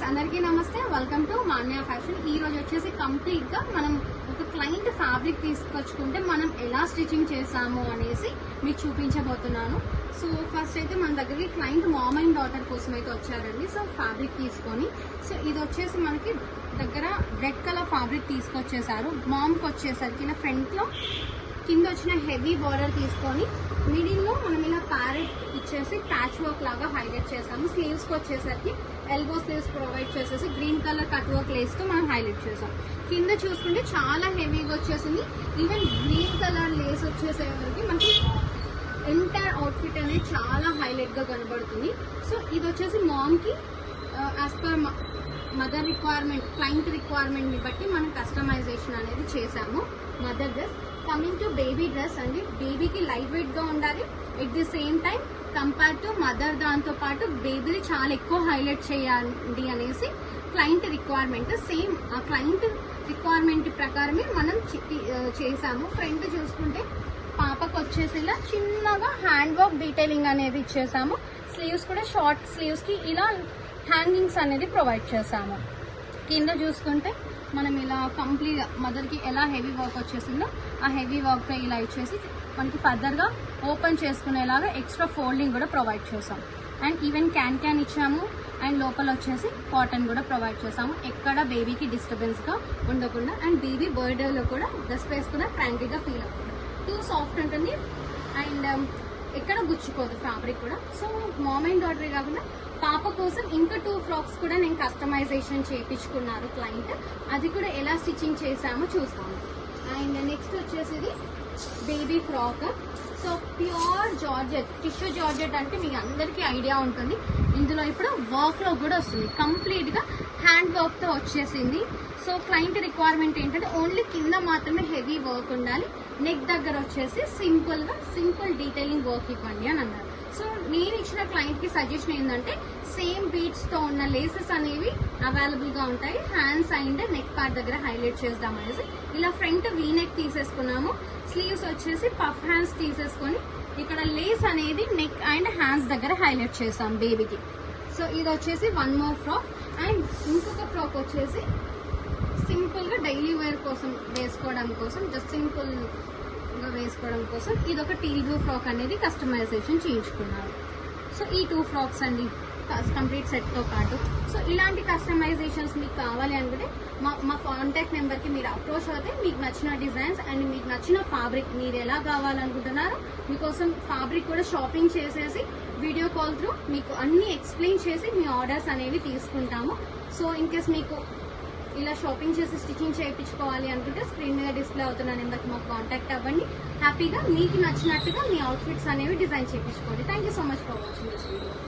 Friends అందరికీ నమస్తే. Welcome to Manya fashion ఈ రోజు వచ్చేసి కంప్లీట్గా మనం ఒక క్లయింట్ ఫ్యాబ్రిక్ తీసుకొచ్చుకుంటే మనం ఎలా స్టిచ్చింగ్ చేసాము అనేసి మీకు చూపించబోతున్నాను. సో ఫస్ట్ అయితే మన దగ్గరికి క్లయింట్ మామ్ అండ్ డాటర్ కోసం అయితే వచ్చారండి. సో ఫ్యాబ్రిక్ తీసుకొని సో ఇది వచ్చేసి మనకి దగ్గర రెడ్ కలర్ ఫ్యాబ్రిక్ తీసుకొచ్చేసారు. మామ్కి వచ్చేసరికి ఇలా ఫ్రంట్లో కింద వచ్చిన హెవీ బార్డర్ తీసుకొని మిడిల్లో మనం ఇలా ప్యారెట్ ఇచ్చేసి ప్యాచ్ వర్క్ లాగా హైలైట్ చేసాము. స్లీవ్స్కి వచ్చేసరికి ఎల్బో స్లీవ్స్ ప్రొవైడ్ చేసేసి గ్రీన్ కలర్ కట్ వర్క్ లేస్తో మనం హైలైట్ చేసాం. కింద చూసుకుంటే చాలా హెవీగా వచ్చేసింది. ఈవెన్ గ్రీన్ కలర్ లేస్ వచ్చేసేవరకు మనకి ఎంటైర్ అవుట్ఫిట్ అనేది చాలా హైలైట్గా కనబడుతుంది. సో ఇది వచ్చేసి మామ్కి as per mother requirement client రిక్వైర్మెంట్ని బట్టి మనం కస్టమైజేషన్ అనేది చేసాము mother dress coming to baby dress అండి. బేబీకి లైట్ వెయిట్గా ఉండాలి. At the same time compare to mother దాంతో పాటు బేబీని చాలా ఎక్కువ హైలైట్ చేయాలి అనేసి క్లయింట్ రిక్వైర్మెంట్ సేమ్ ఆ క్లయింట్ రిక్వైర్మెంట్ ప్రకారమే మనం చి- చేసాము ఫ్రంట్ చూసుకుంటే పాపకు వచ్చేసేలా చిన్నగా హ్యాండ్ వర్క్ డీటెయిలింగ్ అనేది ఇచ్చేసాము. స్లీవ్స్ కూడా షార్ట్ స్లీవ్స్కి ఇలా హ్యాంగింగ్స్ అనేది ప్రొవైడ్ చేసాము కింద చూసుకుంటే మనం ఇలా కంప్లీట్ మదర్కి ఎలా హెవీ వర్క్ వచ్చేసిందో ఆ హెవీ వర్క్తో ఇలా ఇచ్చేసి మనకి ఫర్దర్గా ఓపెన్ చేసుకునేలాగా ఎక్స్ట్రా ఫోల్డింగ్ కూడా ప్రొవైడ్ చేసాం అండ్ ఈవెన్ క్యాన్ క్యాన్ ఇచ్చాము. అండ్ లోపల వచ్చేసి కాటన్ కూడా ప్రొవైడ్ చేసాము ఎక్కడ బేబీకి డిస్టర్బెన్స్గా ఉండకుండా అండ్ బేబీ బర్త్డేలో కూడా డ్రెస్ వేసుకున్న ట్రాంకీగా ఫీల్ అవుతుంది. టూ సాఫ్ట్ ఉంటుంది. అండ్ ఎక్కడ గుచ్చుకోదు ఫ్యాబ్రిక్ కూడా. సో మామ్ అండ్ డాటర్ కాకుండా పాప కోసం ఇంకా టూ ఫ్రాక్స్ కూడా నేను కస్టమైజేషన్ చేయించుకున్నారు క్లయింట్ అది కూడా ఎలా స్టిచ్చింగ్ చేసామో చూస్తాము అండ్ నెక్స్ట్ వచ్చేసి ఇది baby frock so pure georgette tissue georgette అంటే మీకు అందరికీ ఐడియా ఉంటుంది. ఇందులో ఇప్పుడు వర్క్లో కూడా వస్తుంది. కంప్లీట్గా హ్యాండ్ వర్క్తో వచ్చేసింది. సో క్లయింట్ రిక్వైర్మెంట్ ఏంటంటే ఓన్లీ కింద మాత్రమే హెవీ వర్క్ ఉండాలి. నెక్ దగ్గర వచ్చేసి సింపుల్గా సింపుల్ డీటెయిలింగ్ వర్క్ ఇవ్వండి అని అన్నారు. సో నేను ఇచ్చిన క్లయింట్కి సజెషన్ ఏంటంటే సేమ్ బీట్స్తో ఉన్న లేసెస్ అనేవి అవైలబుల్గా ఉంటాయి. హ్యాండ్స్ అండ్ నెక్ పార్ట్ దగ్గర హైలైట్ చేద్దాం అనేసి. ఇలా ఫ్రంట్ వీ నెక్ తీసేసుకున్నాము. స్లీవ్స్ వచ్చేసి పఫ్ హ్యాండ్స్ తీసేసుకొని ఇక్కడ లేస్ అనేది నెక్ అండ్ హ్యాండ్స్ దగ్గర హైలైట్ చేసాం బేబీకి సో ఇది వచ్చేసి వన్ మోర్ ఫ్రాక్ అండ్ ఇంకొక ఫ్రాక్ వచ్చేసి సింపుల్గా డైలీ వేర్ కోసం వేసుకోవడం కోసం జస్ట్ సింపుల్ వేసుకోవడం కోసం ఇది ఒక టీల్ బ్లూ ఫ్రాక్ అనేది కస్టమైజేషన్ చేయించుకున్నారు సో ఈ టూ ఫ్రాక్స్ అండి కంప్లీట్ సెట్తో పాటు. సో ఇలాంటి కస్టమైజేషన్స్ మీకు కావాలి అనుకుంటే మా మా కాంటాక్ట్ నెంబర్కి మీరు అప్రోచ్ అవుతే మీకు నచ్చిన డిజైన్స్ అండ్ మీకు నచ్చిన ఫ్యాబ్రిక్ మీరు ఎలా కావాలనుకుంటున్నారో మీకోసం ఫ్యాబ్రిక్ కూడా షాపింగ్ చేసేసి వీడియో కాల్ త్రూ మీకు అన్ని ఎక్స్ప్లెయిన్ చేసి మీ ఆర్డర్స్ అనేవి తీసుకుంటాము. సో ఇన్ కేస్ మీకు ఇలా షాపింగ్ చేసి స్టిచ్చింగ్ చేయించుకోవాలి అనుకుంటే స్క్రీన్ మీద డిస్ప్లే అవుతున్న నెంబర్కి మాకు కాంటాక్ట్ అవ్వండి. హ్యాపీగా మీకు నచ్చినట్టుగా మీ అవుట్ఫిట్స్ అనేవి డిజైన్ చేయించుకోండి. Thank you so much for watching this video